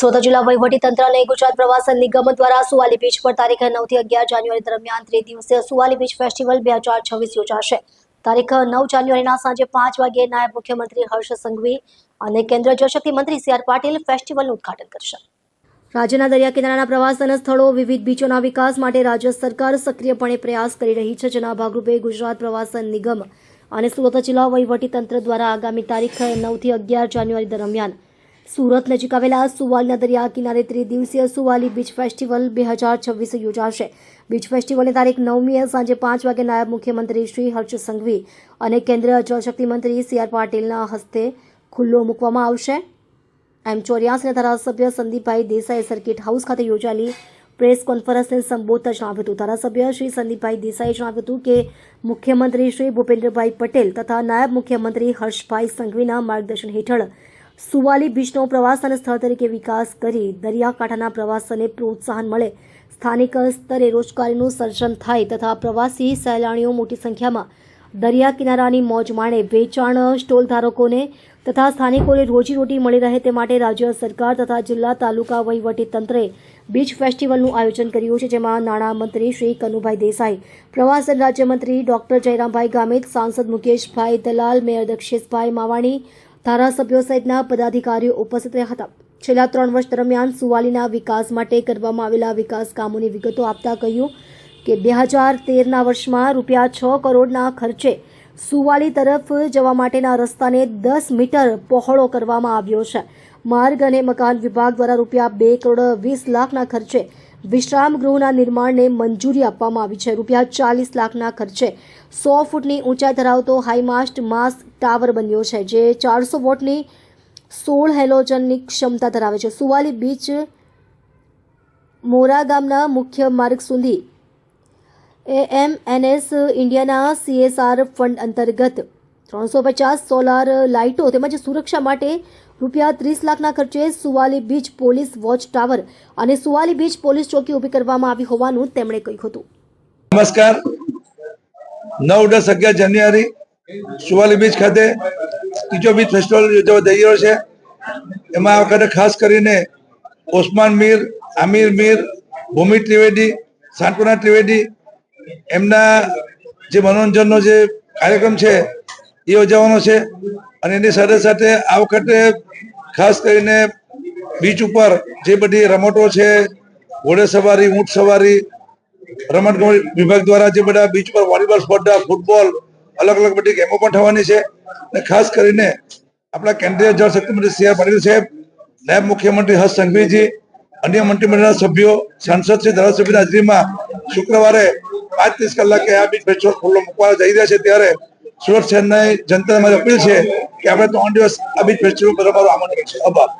સુરત જિલ્લા વહીવટી તંત્ર અને ગુજરાત પ્રવાસન નિગમ દ્વારા સુવાલી બીચ પર તારીખ નવથી અગિયાર જાન્યુઆરી દરમિયાન ત્રિદિવસીય સુવાલી બીચ ફેસ્ટિવલ બે હજાર છવ્વીસ યોજાશે. તારીખ નવ જાન્યુઆરીના સાંજે પાંચ વાગ્યે નાયબ મુખ્યમંત્રી હર્ષ સંઘવી અને કેન્દ્રીય જળશક્તિ મંત્રી સી આર પાટીલ ફેસ્ટિવલનું ઉદઘાટન કરશે. રાજ્યના દરિયા કિનારાના પ્રવાસન સ્થળો વિવિધ બીચોના વિકાસ માટે રાજ્ય સરકાર સક્રિયપણે પ્રયાસ કરી રહી છે. જેના ભાગરૂપે ગુજરાત પ્રવાસન નિગમ અને સુરત જિલ્લા વહીવટી તંત્ર દ્વારા આગામી તારીખ નવથી અગિયાર જાન્યુઆરી દરમિયાન સુરત નજીક આવેલા સુવાલીના દરિયા કિનારે ત્રિદિવસીય સુવાલી બીચ ફેસ્ટિવલ બે હજાર છવ્વીસ યોજાશે. બીચ ફેસ્ટિવલની તારીખ નવમીએ સાંજે પાંચ વાગે નાયબ મુખ્યમંત્રી શ્રી હર્ષ સંઘવી અને કેન્દ્રીય જળશક્તિ મંત્રી સી આર પાટીલના હસ્તે ખુલ્લો મૂકવામાં આવશે. એમ ચોર્યાસીના ધારાસભ્ય સંદીપભાઈ દેસાઈ સર્કિટ હાઉસ ખાતે યોજાયેલી પ્રેસ કોન્ફરન્સને સંબોધતા જણાવ્યું હતું. ધારાસભ્ય શ્રી સંદીપભાઈ દેસાઈએ જણાવ્યું હતું કે મુખ્યમંત્રી શ્રી ભૂપેન્દ્રભાઈ પટેલ તથા નાયબ મુખ્યમંત્રી હર્ષભાઈ સંઘવીના માર્ગદર્શન હેઠળ સુવાલી બીચનો પ્રવાસન સ્થળ તરીકે વિકાસ કરી દરિયાકાંઠાના પ્રવાસનને પ્રોત્સાહન મળે. સ્થાનિક સ્તરે રોજગારીનું સર્જન થાય તથા પ્રવાસી સહેલાણીઓ મોટી સંખ્યામાં દરિયા કિનારાની મોજ માણે વેચાણ સ્ટોલ ધારકોને તથા સ્થાનિકોને રોજીરોટી મળી રહે તે માટે રાજ્ય સરકાર તથા જિલ્લા તાલુકા વહીવટી તંત્રે બીચ ફેસ્ટિવલનું આયોજન કર્યું છે, જેમાં નાણામંત્રી શ્રી કનુભાઈ દેસાઈ પ્રવાસન રાજ્યમંત્રી ડોક્ટર જયરામભાઈ ગામિત, સાંસદ મુકેશભાઈ દલાલ, મેયર દક્ષેશભાઈ માવાણી ધારાસભ્યો સહિતના પદાધિકારીઓ ઉપસ્થિત રહ્યા હતા. છેલ્લા ત્રણ વર્ષ દરમિયાન સુવાલીના વિકાસ માટે કરવામાં આવેલા વિકાસ કામોની વિગતો આપતા કહ્યું કે બે હજાર તેરના વર્ષમાં રૂપિયા છ કરોડના ખર્ચે સુવાલી તરફ જવા માટેના રસ્તાને દસ મીટર પહોળો કરવામાં આવ્યો છે. માર્ગ અને મકાન વિભાગ દ્વારા રૂપિયા બે કરોડ વીસ લાખના ખર્ચે વિશ્રામ ગૃહના નિર્માણને મંજૂરી આપવામાં આવી છે. રૂપિયા ચાલીસ લાખના ખર્ચે સો ફૂટની ઊંચાઈ ધરાવતો હાઈમાસ્ટ માસ ટાવર બન્યો છે, જે ચારસો વોટની સોળ હેલોજનની ક્ષમતા ધરાવે છે. સુવાલી બીચ, મોરા ગામના મુખ્ય માર્ગ સુધી એએમએનએસ ઇન્ડિયાના સીએસઆર ફંડ અંતર્ગત ત્રણસો પચાસ સોલાર લાઇટો તેમજ સુરક્ષા માટે રૂપિયા ત્રીસ લાખના ખર્ચે Suvali beach police watch tower અને સુવાલી બીચ પોલીસ ચોકી ઊભી કરવામાં આવી હોવાનું તેમણે કહ્યું હતું. નમસ્કાર. નવ દસ અગિયાર જાન્યુઆરી સુવાલી બીચ ખાતે કિચો બીચ ફેસ્ટિવલ યોજવા જઈ રહ્યો છે. એમાં આ વખતે ખાસ કરીને ઓસ્માન મીર, આમિર મીર, ભૂમિ ત્રિવેદી, સાંત્વના ત્રિવેદી, એમના જે મનોરંજનનો જે કાર્યક્રમ છે એ યોજવાનો છે અને એની સાથે સાથે આ વખતે ખાસ કરીને બીચ ઉપર જે બધી રમતો છે, ઘોડે સવારી, ઊંટ સવારી, રમત ગમત વિભાગ દ્વારા જે બધા બીચ પર વોલીબોલ સ્પર્ધા ફૂટબોલ અલગ અલગ બધી ગેમો પણ થવાની છે અને ખાસ કરીને આપણા કેન્દ્રીય જળ શક્તિ મંત્રી સી આર પાટીલ સાહેબ, નાયબ મુખ્યમંત્રી હર્ષ સંઘવીજી, અન્ય મંત્રીમંડળના સભ્યો, સાંસદ શ્રી, ધારાસભ્યની હાજરીમાં શુક્રવારે પાંચ ત્રીસ કલાકે આ બીચ ફેસ્ટિવલ ખુલ્લો મૂકવા જઈ રહ્યા છે ત્યારે સુરત શહેરના જનતાને મારી અપીલ છે કે આપણે ત્રણ દિવસ આ બીચ ફેસ્ટિવલ પર અમારું આમંત્રણ છે. આભાર.